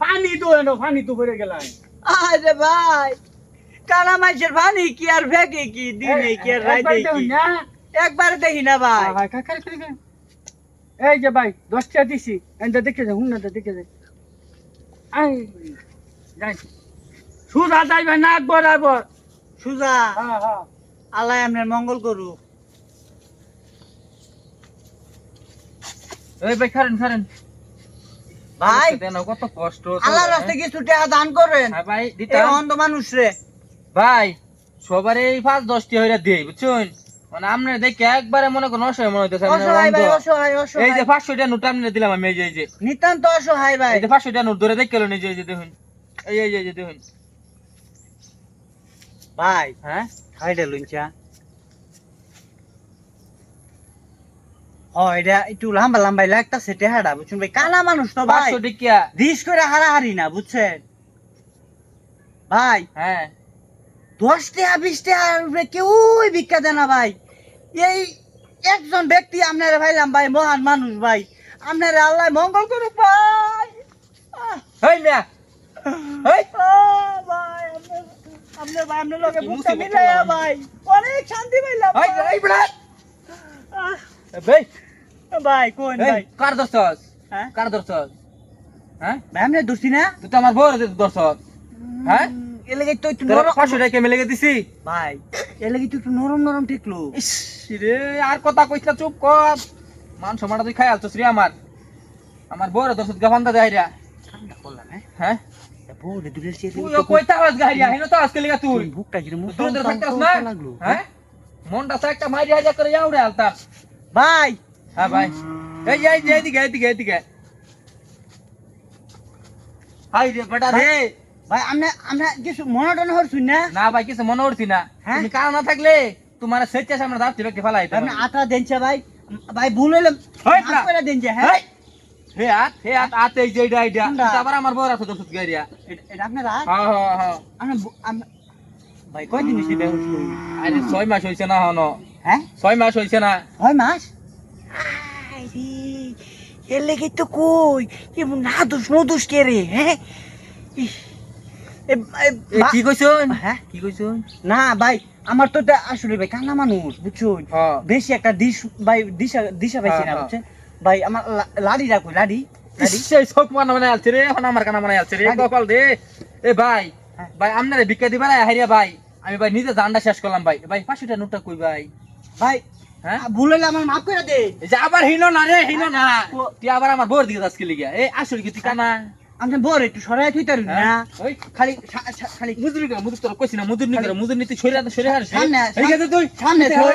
পানি তো এনো পানি তো ভরে গেলাম আরে ভাই কানা মাইসের পানি কি আর ফেকে কি দিনে কি আর রাইতে কি একবার দেখি না ভাই। এই যে ভাই দশটা দিছি এটা দেখে যা হুন্নাটা দেখে যা আই যাই সুদা যাইবে না বরাবর সুজা হ্যাঁ হ্যাঁ আল্লাহ আপনার মঙ্গল করুক এই ভাই খারেন খারেন। ভাই দেন কত কষ্ট আল্লাহ রাস্তায় কিছু টাকা দান করেন। হ্যাঁ ভাই এই অন্ধ মানুষ রে। ভাই সবার এই পাঁচ দশটি হইরা দেই বুঝছেন? মানে আপনার দেখে একবারে মনে করেন অসহায় মনে হইতেছে এই যে পাঁচশো টাকা নোট আপনি দিলাম আমি এই যে এই যে। নিতান্ত অসহায় ভাই। এই যে পাঁচশো টাকা নোট ধরে দেখে যে এই যে দেখুন। এই এই যে এই যে দেখুন। ভাই হ্যাঁ? খাইটা লুঞ্চা ও এটা একটু লম্বা লম্বাই লাগতাছে টেহাটা বুঝছেন? ভাই কানা মানুষ তো ভাই। পাঁচশো টিকিয়া। দিস করে হারাহারি না বুঝছেন? ভাই হ্যাঁ। দশ টাকা বিশ টাকার উপরে কেউই ভিক্ষা দেয় না ভাই। এই একজন ব্যক্তি আপনারা ভাইলাম ভাই মহান মানুষ ভাই। আপনারা আল্লাহ মঙ্গল করুক ভাই। ভাই আপনার- ভাই আপনার লগে কি মিলাইয়া ভাই। অনেক শান্তি পাইলাম এই ভাই। এই বড়া আহ, ভাই ভাই কোন এই ভাই? কার দর্শস হ্যাঁ? কার দর্শস হ্যাঁ? ভাই না তুই তো আমার বড় দর্শক। হ্যাঁ? এলাকায় তো একটু নরম পাঁচশো টাকা মেলে দিছি? ভাই এলাকায় তো একটু নরম নরম ঠেকলো। ইস রে আর কথা কইছ না চুপ কর। মান তুই খাই শ্রী আমার। আমার বড় দর্শক গাফান্দা দেয়রা ঠান্ডা করলাম হ্যাঁ? বউ রে দূরে সে তুই কইতা আওয়াজ গাইয়া হেন তো আজকে লিগা তুই। দূরে থাকতাস না। হ্যাঁ? মনটা তো একটা মাইরি হাজা করে যাও রে আলতা ভাই হ্যাঁ ভাই। এই এই যে এদিকে এদিকে এদিকে হাই রে বেটা রে। ভাই আমনে আমনে কিছু মনোটন হরছুন না? না ভাই কিছু মনে উঠছি না। হ্যাঁ? তুমি কার না থাকলে তোমার স্বেচ্ছা সামনে দাঁড় ছিল কি ফেলাই আপনি আটা দেনছে ভাই। ভাই ভুল হইলাম হই, করে দেনছে হ্যাঁ? হে আত হে আত আতে এই যে এইটা এইটা। কোনটা? এটা আবার আমার বড় আছে দর্শক গাইয়া এটা- আপনারা হ্যাঁ হ্যাঁ হ্যাঁ। আম- ভাই কয়দিন হইছে এটা হরছুন আরে ছয় মাস হইছে না হনো হ্যাঁ? ছয় মাস হইছে না। ছয় মাস? এর লেগে তো কই? এমন না দোষ নো দোষ কে রে হ্যাঁ? কি কইছুন? হ্যাঁ? কি কইছুন? না ভাই আমার তো আসলে ভাই কান্না মানুষ বুঝছুন? হ্যাঁ বেশি একটা দিশ ভাই দিশা দিশা পাইছি না বুঝছেন? ভাই আমার লাড়ি রাখো লাড়ি সেই শোক মানে মানে আলছে রে আমার কানা মানে আলছে রে। কপাল দে। এ ভাই হ্যাঁ। ভাই আপনারে ভিক্ষা দিবা না হারিয়া ভাই। আমি ভাই নিজে জানটা শেষ করলাম ভাই। ভাই পাঁচশোটা নোটটা কই ভাই? ভাই হ্যাঁ? ভুল আমার মাফ করে দে। যে আবার হিনো না রে হিনো না। তুই আবার আমার বোর দিকে আজকে লিগা এই আসল কি তুই কানা? আমি বড় একটু সরাই না। হ্যাঁ? ওই। খালি খালি মুজুরি করে মুজুর তোর কইছি না মুজুর নি করে মুজুর নিতে সরে সরে সামনে, তুই। সামনে থই।